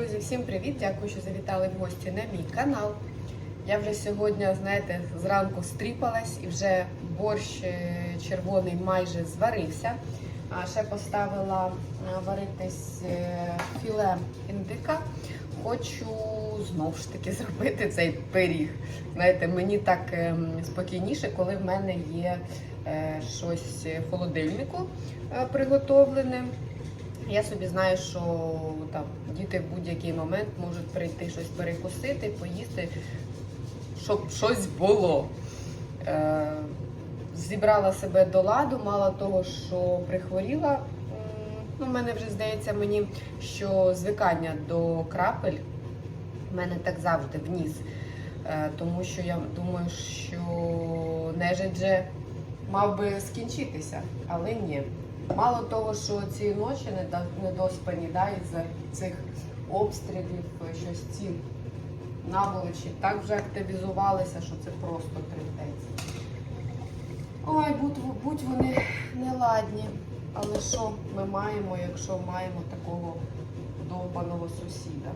Друзі, всім привіт! Дякую, що завітали в гості на мій канал. Я вже сьогодні, знаєте, зранку стріпалась і вже борщ е, червоний майже зварився. А ще поставила е, варитись е, філе індика. Хочу знову ж таки зробити цей пиріг. Знаєте, мені так ем, спокійніше, коли в мене є щось в холодильнику приготовлене. Я собі знаю, що там діти в будь-який момент можуть прийти щось перекусити, поїсти, щоб щось було. Е, зібрала себе до ладу, мало того, що прихворіла. М, Ну, мене вже здається мені, що звикання до крапель в мене так завжди вніс. Е, тому що я думаю, що нежить же мав би скінчитися, але ні. Мало того, що ці ночі недоспані, да, із-за цих обстрілів, е, щось ці наволочі так вже активізувалися, що це просто трендець. Ой, будь, будь вони неладні. Але що ми маємо, якщо маємо такого довбаного сусіда?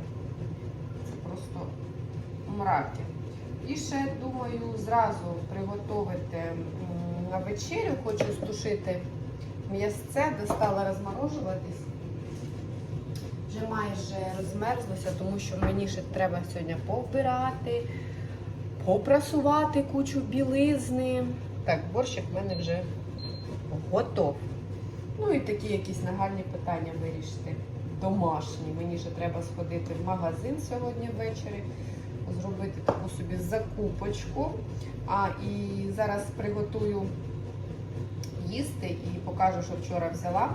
Це просто мраки. І ще думаю зразу приготувати на вечерю. Хочу стушити м'ясце, достала розморожуватись. Вже майже розмерзлося, тому що мені ще треба сьогодні повбирати, попрасувати кучу білизни. Так, борщик в мене вже готов. Ну і такі якісь нагальні питання вирішити. Домашні. Мені ще треба сходити в магазин сьогодні ввечері, зробити таку собі закупочку. А і зараз приготую їсти і покажу, що вчора взяла.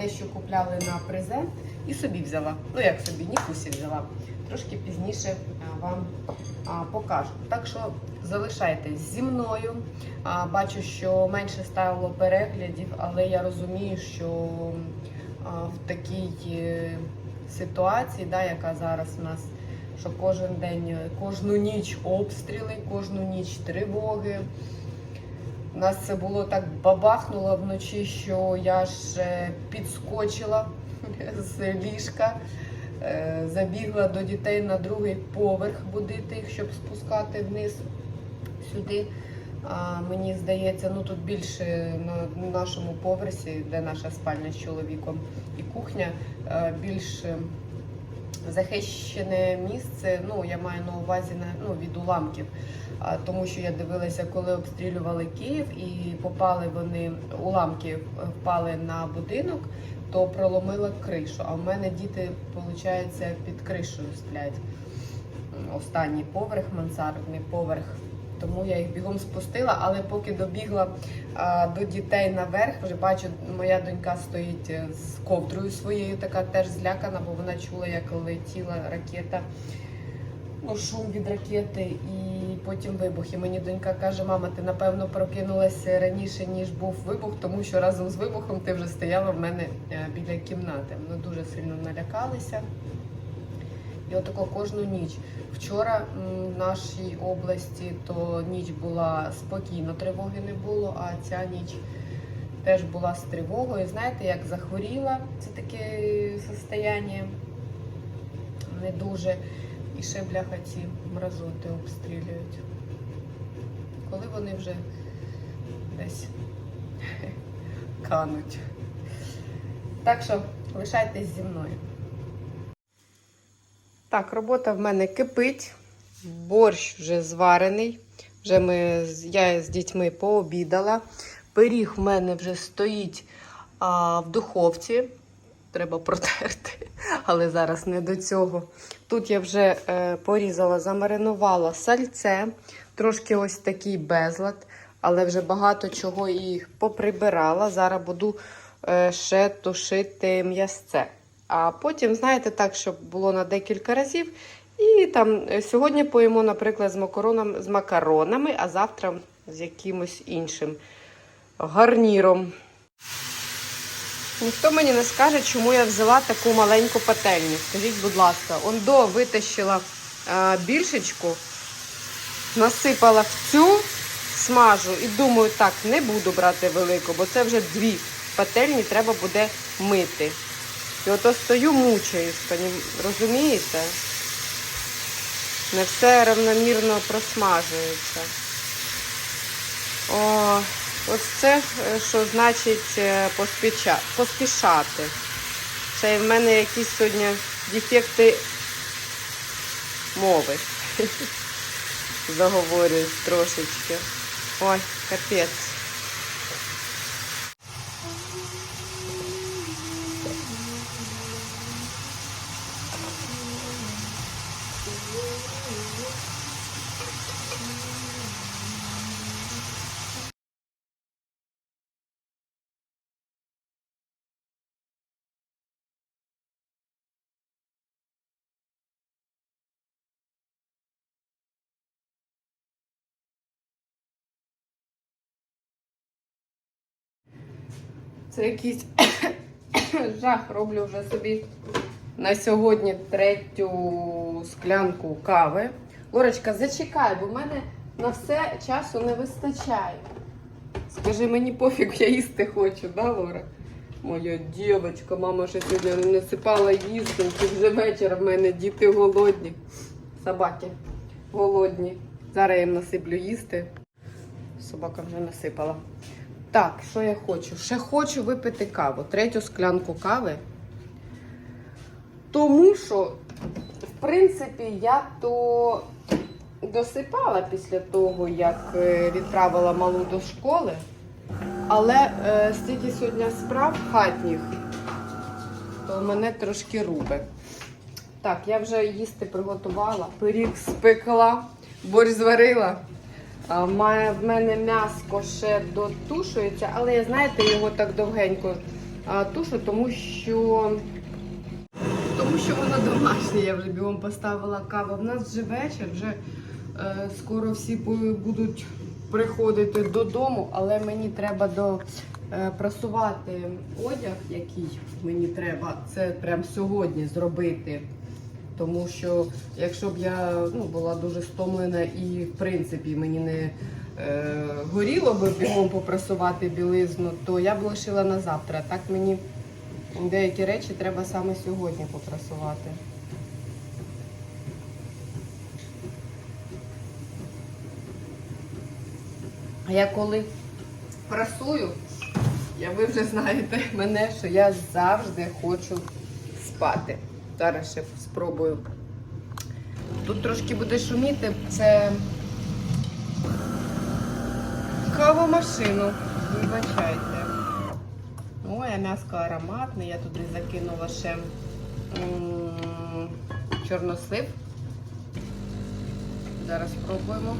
Дещо купляли на презент і собі взяла. Ну як собі, Нікусі взяла. Трошки пізніше вам покажу. Так що залишайтесь зі мною. Бачу, що менше стало переглядів, але я розумію, що в такій е, ситуації, да, яка зараз у нас, що кожен день, е, кожну ніч обстріли, кожну ніч тривоги. Нас це було так бабахнуло вночі, що я ж е, підскочила з ліжка, е, забігла до дітей на другий поверх будити їх, щоб спускати вниз сюди. А мені здається, ну тут більше на нашому поверсі, де наша спальня з чоловіком і кухня, е, більш е, захищене місце. Ну я маю на увазі на ну від уламків. Тому що я дивилася, коли обстрілювали Київ і попали вони, уламки впали на будинок, то проломила кришу. А в мене діти, виходить, під кришею сплять. Останній поверх, мансардний поверх. Тому я їх бігом спустила, але поки добігла а, до дітей наверх, вже бачу, моя донька стоїть е, з ковдрою своєю, така теж злякана, бо вона чула, як летіла ракета ну, шум від ракети і потім вибух. І мені донька каже: мама, ти напевно прокинулася раніше, ніж був вибух, тому що разом з вибухом ти вже стояла в мене е, біля кімнати. Ми дуже сильно налякалися. І отако кожну ніч. Вчора в нашій області то ніч була спокійно, тривоги не було, а ця ніч теж була з тривогою. Знаєте, як захворіла, це таке состояння не дуже. І ще бляха ці мразоти обстрілюють. Коли вони вже десь кануть. Так що лишайтесь зі мною. Так, робота в мене кипить. Борщ вже зварений. Вже ми, я з дітьми пообідала. Пиріг в мене вже стоїть а, в духовці. Треба протерти, але зараз не до цього. Тут я вже е, порізала, замаринувала сальце, трошки ось такий безлад, але вже багато чого і поприбирала. Зараз буду е, ще тушити м'ясце. А потім, знаєте, так, щоб було на декілька разів. І там е, сьогодні поїмо, наприклад, з макаронами, з макаронами, а завтра з якимось іншим гарніром. Ніхто мені не скаже, чому я взяла таку маленьку пательню. Скажіть, будь ласка, ондо витащила е, більшечку, насипала в цю, смажу і думаю, так, не буду брати велику, бо це вже дві пательні треба буде мити. І ото стою, мучаюсь, розумієте? Не все равномірно просмажується. О, ось це, е, що значить е, поспішати. Це в мене якісь сьогодні дефекти мови. Заговорююсь трошечки. Ой, капець. Це якийсь жах. Роблю вже собі на сьогодні третю склянку кави. Лорочка, зачекай, бо в мене на все часу не вистачає. Скажи, мені пофіг, я їсти хочу, да, Лора? Моя дівчинка, мама ще сьогодні насипала їсти, вже вечір в мене діти голодні. Собаки голодні. Зараз я їм насиплю їсти. Собака вже насипала. Так, що я хочу? Ще хочу випити каву, третю склянку кави. Тому що, в принципі, я то досипала після того, як е, відправила малу до школи. Але е, стільки сьогодні справ хатніх, то мене трошки рубе. Так, я вже їсти приготувала, пиріг спекла, борщ зварила. Має в мене м'яско ще дотушується, але я знаєте, його так довгенько тушу, тому що тому що воно домашнє. Я вже бігом поставила каву. В нас вже вечір, вже е, скоро всі будуть приходити додому, але мені треба до е, прасувати одяг, який мені треба. Це прямо сьогодні зробити. Тому що якщо б я ну, була дуже стомлена і в принципі мені не е, горіло би бігом попрасувати білизну, то я б лишила на завтра. Так мені деякі речі треба саме сьогодні попрасувати. А я коли прасую, я ви вже знаєте мене, що я завжди хочу спати. Зараз ще спробую. Тут трошки буде шуміти, це кавомашину. Вибачайте. Ой, а м'яско ароматне. Я туди закинула ще чорнослив. Зараз спробуємо.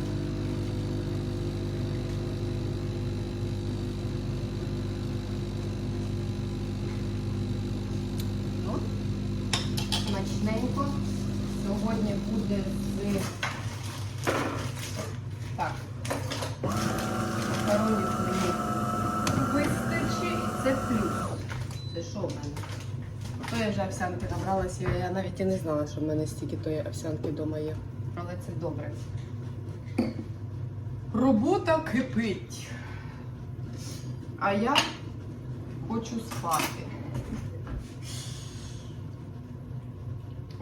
Ну, смачненько. Сьогодні буде з так. Макаронів мені вистачить. І це плюс. Це що в мене? То я вже овсянки набралася, я навіть і не знала, що в мене стільки тої овсянки вдома є. Але це добре. Робота кипить. А я хочу спати.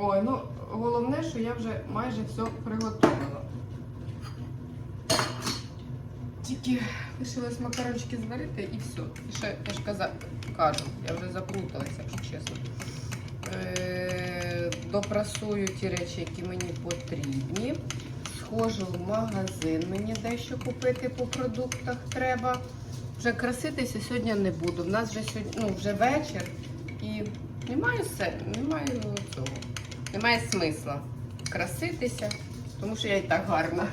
Ой, ну головне, що я вже майже все приготувала. Тільки лишилось макарончики зварити і все. І ще я ж каза, кажу, я вже заплуталася, якщо чесно. Е, допрасую ті речі, які мені потрібні. Схожу в магазин, мені дещо купити по продуктах треба. Вже краситися сьогодні не буду. У нас вже сьогодні ну, вже вечір і немає се, немає цього. Немає смисла краситися, тому що я і так гарна.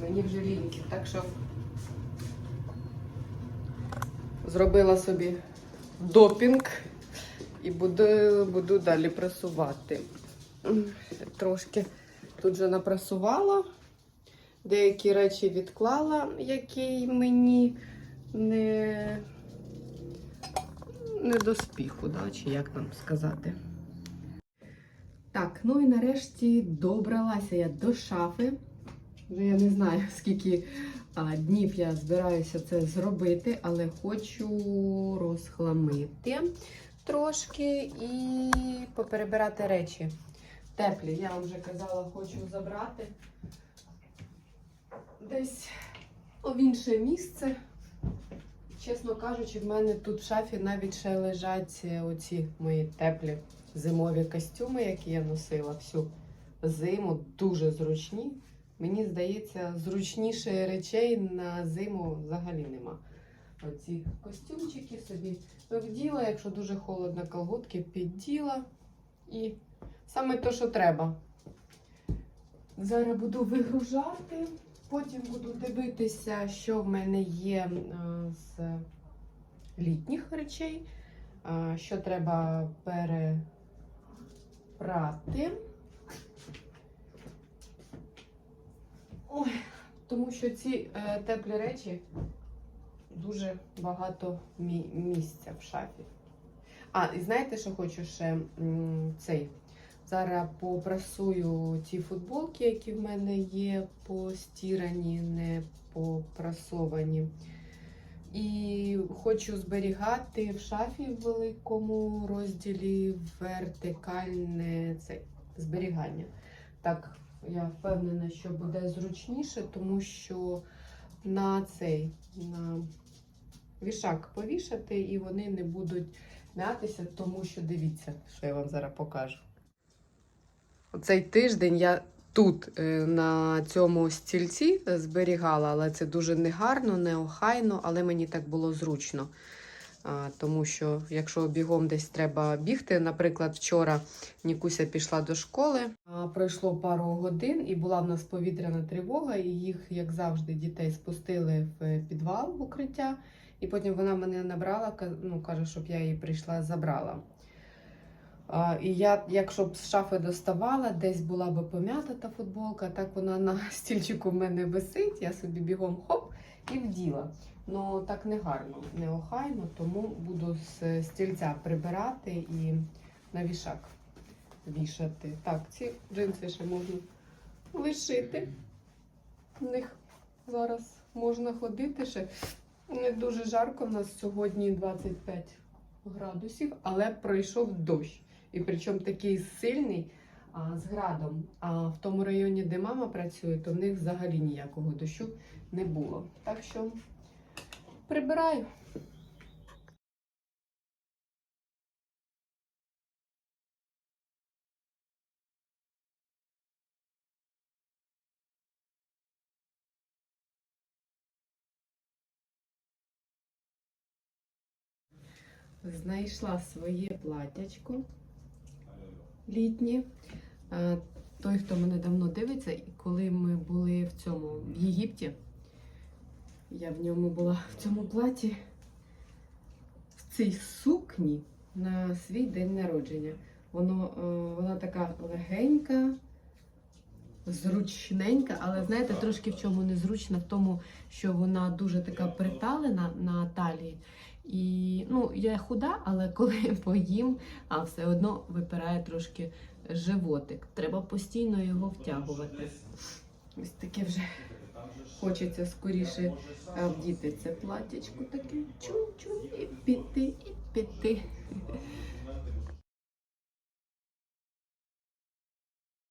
Мені вже ліньки, так що зробила собі допінг і буду, буду далі прасувати. Трошки тут вже напрасувала, деякі речі відклала, які мені не, не до спіху, да? чи як нам сказати. Так, ну і нарешті добралася я до шафи. Вже я не знаю, скільки а, днів я збираюся це зробити, але хочу розхламити. трошки і поперебирати речі. Теплі. Я вам вже казала, хочу забрати десь в інше місце. Чесно кажучи, в мене тут в шафі навіть ще лежать е, оці мої теплі зимові костюми, які я носила всю зиму, дуже зручні. Мені здається, зручніше речей на зиму взагалі нема. Оці костюмчики собі вділа, якщо дуже холодно, колготки підділа. І саме те, що треба. Зараз буду вигружати, потім буду дивитися, що в мене є е, з літніх речей, е, що треба перепрати. Ой, тому що ці е, теплі речі дуже багато мі- місця в шафі. А, і знаєте, що хочу ще М, цей. Зараз попрасую ті футболки, які в мене є постірані, не попрасовані. І хочу зберігати в шафі в великому розділі вертикальне це, зберігання. Так, я впевнена, що буде зручніше, тому що на цей на вішак повішати і вони не будуть м'ятися, тому що дивіться, що я вам зараз покажу. Оцей тиждень я тут е, на цьому стільці зберігала, але це дуже негарно, неохайно, але мені так було зручно. Тому що якщо бігом десь треба бігти, наприклад, вчора Нікуся пішла до школи, пройшло пару годин і була в нас повітряна тривога, і їх, як завжди, дітей спустили в підвал в укриття. І потім вона мене набрала, ну, каже, щоб я її прийшла, забрала. І я, якщо б з шафи доставала, десь була б пом'ята та футболка, так вона на стільчику в мене висить, я собі бігом хоп і вділа. Ну так не гарно, не охайно, тому буду з стільця прибирати і на вішак вішати. Так, ці джинси ще можна лишити. В них зараз можна ходити ще. Не дуже жарко, у нас сьогодні 25 градусів, але пройшов дощ. І причому такий сильний а, з градом. А в тому районі, де мама працює, то в них взагалі ніякого дощу не було. Так що прибираю. Знайшла своє платячко літнє. Е, Той, хто мене давно дивиться, і коли ми були в цьому в Єгипті, я в ньому була в цьому платі, в цій сукні на свій день народження. Воно, е, вона така легенька, зручненька, але знаєте, трошки в чому незручна, в тому, що вона дуже така приталена на талії. І ну, я худа, але коли поїм, а все одно випирає трошки животик. Треба постійно його втягувати. Ось таке вже хочеться скоріше вдіти це платячко таке чу-чу і піти, і піти.